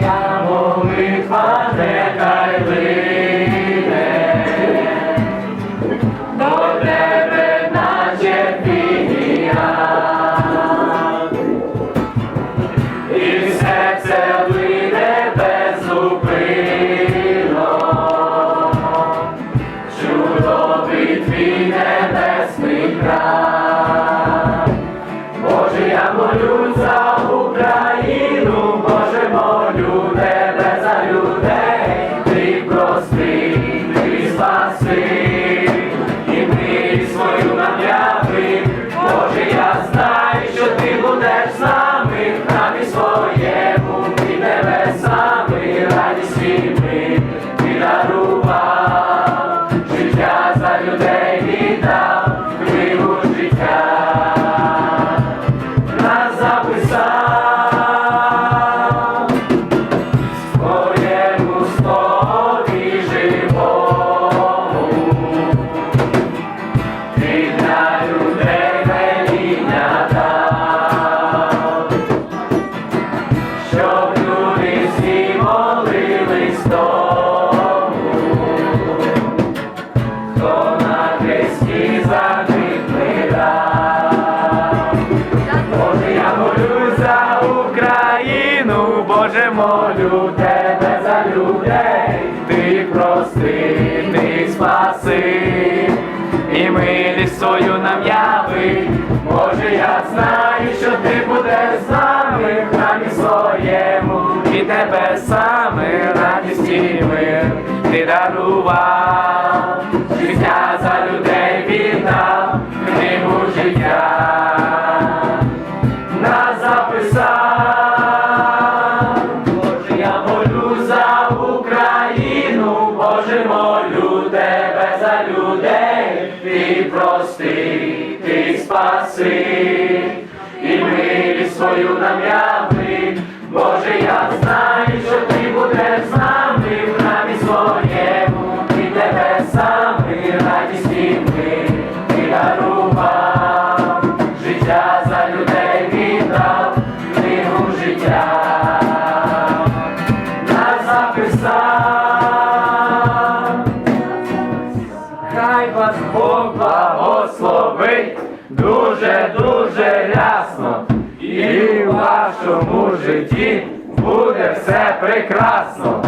Твоя молитва нехай лине до тебе, наче фініат. І серце лине з в храмі своєму, і небесами, радість і мир Боже, я молю за Україну, Боже, молю тебе за людей, ти прости, ти спаси, і милість свою нам яви. Боже, я знаю, що ти будеш з нами в храмі своєму, і тебе саме радість і мир. Ти дарував, життя за людей віддав, молю тебе за людей, ти прости, ти спаси, і милість свою нам яви. Боже, я знаю, що ти будеш з нами в храмі своєму, і тебе саме радість і мир ти дарував, життя за людей віддав, книгу життя нас записав. Дуже, дуже рясно, і в вашому житті буде все прекрасно.